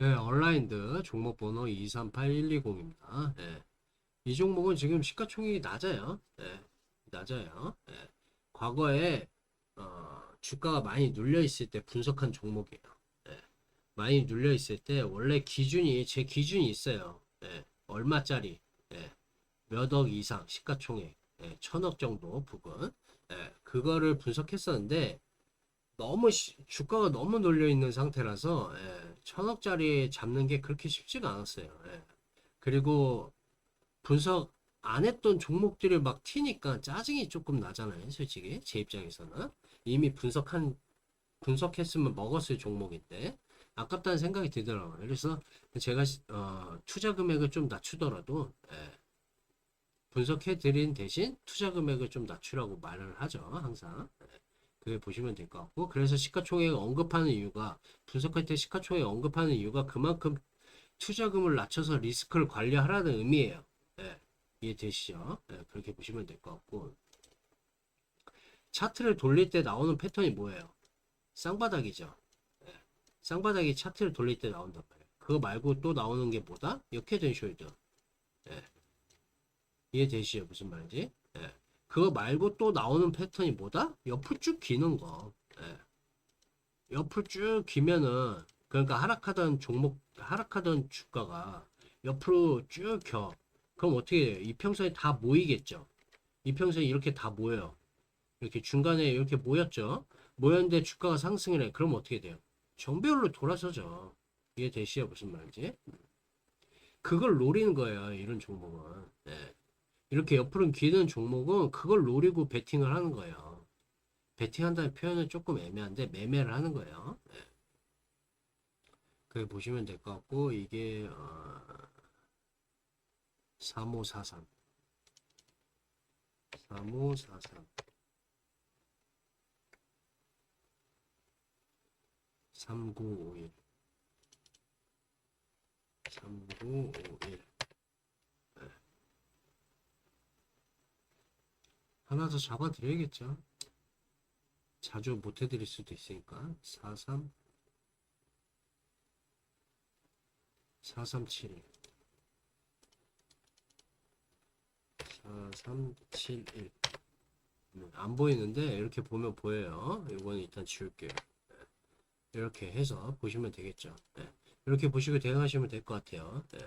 네, 얼라인드 종목 번호 238120입니다. 네. 이 종목은 지금 시가총액이 낮아요. 네, 낮아요. 네. 과거에 어, 주가가 많이 눌려 있을 때 분석한 종목이에요. 네. 많이 눌려 있을 때 원래 기준이 제 기준이 있어요. 네. 얼마짜리 네. 몇억 이상 시가총액 네. 천억 정도 부분 네. 그거를 분석했었는데 너무 시- 주가가 너무 놀려 있는 상태라서 예, 천억짜리 잡는 게 그렇게 쉽지가 않았어요. 예. 그리고 분석 안 했던 종목들을 막 튀니까 짜증이 조금 나잖아요. 솔직히 제 입장에서는 이미 분석한 분석했으면 먹었을 종목인데 아깝다는 생각이 들더라고요. 그래서 제가 시- 어, 투자 금액을 좀 낮추더라도 예, 분석해 드린 대신 투자 금액을 좀 낮추라고 말을 하죠. 항상. 예. 그게 보시면 될 것 같고 그래서 시가총액 언급하는 이유가 분석할 때 시가총액 언급하는 이유가 그만큼 투자금을 낮춰서 리스크를 관리하라는 의미예요. 예, 이해되시죠? 예, 그렇게 보시면 될 것 같고 차트를 돌릴 때 나오는 패턴이 뭐예요? 쌍바닥이죠. 예, 쌍바닥이 차트를 돌릴 때 나온단 말이에요. 그거 말고 또 나오는 게 뭐다? 역회전 숄더. 예, 이해되시죠? 무슨 말인지? 예. 그거 말고 또 나오는 패턴이 뭐다? 옆을 쭉 기는 거. 예. 옆을 쭉 기면은 그러니까 하락하던 종목 하락하던 주가가 옆으로 쭉 겨. 그럼 어떻게 돼요? 이평선이 다 모이겠죠. 이평선이 이렇게 다 모여요. 이렇게 중간에 이렇게 모였죠. 모였는데 주가가 상승을 해. 그럼 어떻게 돼요? 정배열로 돌아서죠. 이해 되시죠? 무슨 말인지? 그걸 노리는 거예요. 이런 종목은. 예. 이렇게 옆으로 기는 종목은 그걸 노리고 베팅을 하는 거예요. 베팅한다는 표현은 조금 애매한데 매매를 하는 거예요. 네. 그게 보시면 될 것 같고 이게 어, 3543 3543 3951 3951 더 잡아드려야겠죠. 자주 못 해드릴 수도 있으니까 43 4371 4371 음, 안 보이는데 이렇게 보면 보여요. 이거는 일단 지울게요. 네. 이렇게 해서 보시면 되겠죠. 네. 이렇게 보시고 대응하시면 될 것 같아요. 네.